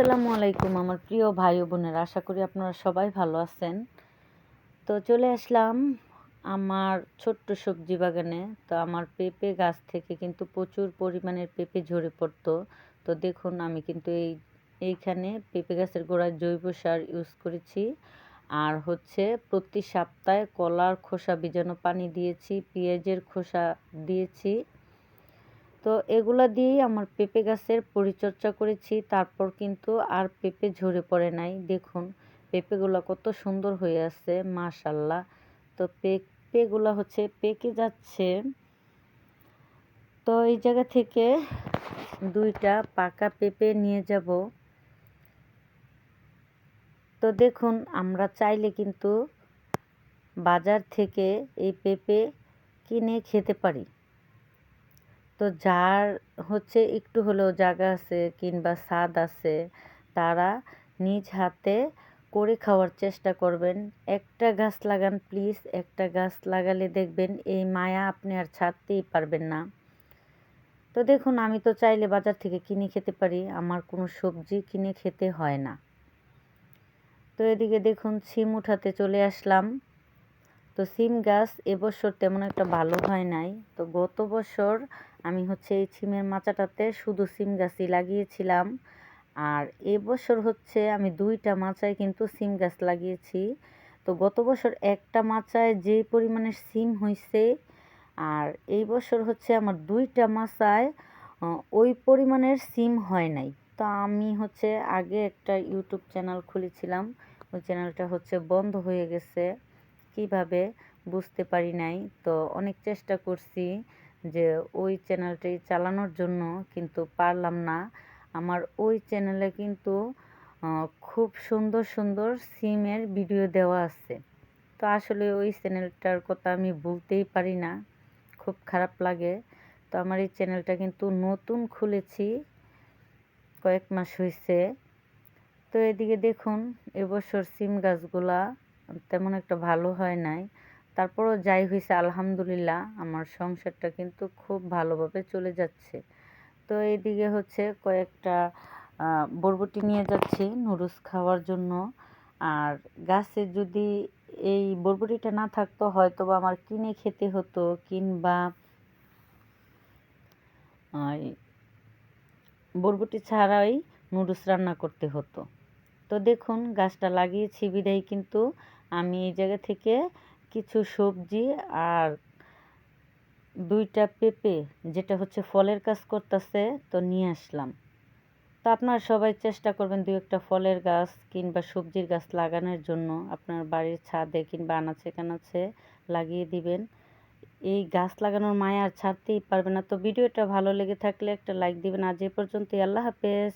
আসসালামু আলাইকুম, আমার প্রিয় ভাই ও বোনের। আশা করি আপনারা সবাই ভালো আছেন। তো চলে আসলাম আমার ছোট্ট সবজি বাগানে। তো আমার পেঁপে গাছ থেকে কিন্তু প্রচুর পরিমাণের পেঁপে ঝরে পড়তো। তো দেখুন, আমি কিন্তু এই, এইখানে পেঁপে গাছের গোড়ায় জৈব সার ইউজ করেছি। আর হচ্ছে প্রতি সপ্তাহে কলার খোসা ভিজানো পানি দিয়েছি, পেঁয়াজের খোসা দিয়েছি। তো এগুলো দিয়েই আমার পেঁপে গাছের পরিচর্যা করেছি। তারপর কিন্তু আর পেঁপে ঝরে পড়ে নাই। দেখুন, পেঁপেগুলো কত সুন্দর হয়ে আছে মাশাল্লাহ তো পেঁপেগুলো হচ্ছে, পেকে যাচ্ছে। তো এই জায়গা থেকে দুইটা পাকা পেঁপে নিয়ে যাব। তো দেখুন, আমরা চাইলে কিন্তু বাজার থেকে এই পেঁপে কিনে খেতে পারি। তো যার হচ্ছে একটু হলেও জায়গা আছে কিংবা স্বাদ আছে, তারা নিজ হাতে করে খাওয়ার চেষ্টা করবেন। একটা গাছ লাগান প্লিজ একটা গাছ লাগালে দেখবেন এই মায়া আপনি আর ছাড়তেই পারবেন না। তো দেখুন, আমি তো চাইলে বাজার থেকে কিনে খেতে পারি, আমার কোনো সবজি কিনে খেতে হয় না। তো এদিকে দেখুন সিম উঠাতে চলে আসলাম। তো সিম গাছ এবছর তেমন একটা ভালো হয় নাই। তো গত বছর আমি হচ্ছে এই সিমের মাচাটাতে শুধু সিম গাছই লাগিয়েছিলাম। আর এবছর হচ্ছে আমি দুইটা মাচায় কিন্তু সিম গাছ লাগিয়েছি। তো গত বছর একটা মাচায় যে পরিমাণের সিম হয়েছে আর এই বছর হচ্ছে আমার দুইটা মাচায় ওই পরিমাণের সিম হয় নাই। তো আমি হচ্ছে আগে একটা ইউটিউব চ্যানেল খুলেছিলাম। ওই চ্যানেলটা হচ্ছে বন্ধ হয়ে গেছে। কীভাবে বুঝতে পারি নাই। তো অনেক চেষ্টা করছি যে ওই চ্যানেলটি চালানোর জন্য, কিন্তু পারলাম না। আমার ওই চ্যানেলে কিন্তু খুব সুন্দর সুন্দর সিমের ভিডিও দেওয়া আছে। তো আসলে ওই চ্যানেলটার কথা আমি বলতেই পারি না। খুব খারাপ লাগে। তো আমার এই চ্যানেলটা কিন্তু নতুন খুলেছি, কয়েক মাস হয়েছে তো এদিকে দেখুন, এবছর সিম গাছগুলা তেমন একটা ভালো হয় নাই। তারপরও যাই হয়েছে আলহামদুলিল্লাহ আমার সংসারটা কিন্তু খুব ভালোভাবে চলে যাচ্ছে। তো এদিকে হচ্ছে কয়েকটা বরবটি নিয়ে যাচ্ছি নুডলস খাওয়ার জন্য। আর গাছে যদি এই বরবটিটা না থাকতো হয়তো বা আমার কিনে খেতে হতো, কিংবা বরবটি ছাড়াই নুডলস রান্না করতে হতো। তো দেখুন, গাছটা লাগিয়েছি, বিদায় কিন্তু আমি এই জায়গা থেকে কিছু সবজি আর দুইটা পেঁপে, যেটা হচ্ছে ফলের কাজ করতেছে, তো নিয়ে আসলাম। তো আপনারা সবাই চেষ্টা করবেন দু একটা ফলের গাছ কিংবা সবজির গাছ লাগানোর জন্য। আপনার বাড়ির ছাদে কিংবা আনাচে কানাচে লাগিয়ে দিবেন। এই গাছ লাগানোর মায়া আর ছাড়তেই পারবে না। তো ভিডিওটা ভালো লেগে থাকলে একটা লাইক দিবেন। আজ এ পর্যন্তই। আল্লাহ হাফেজ।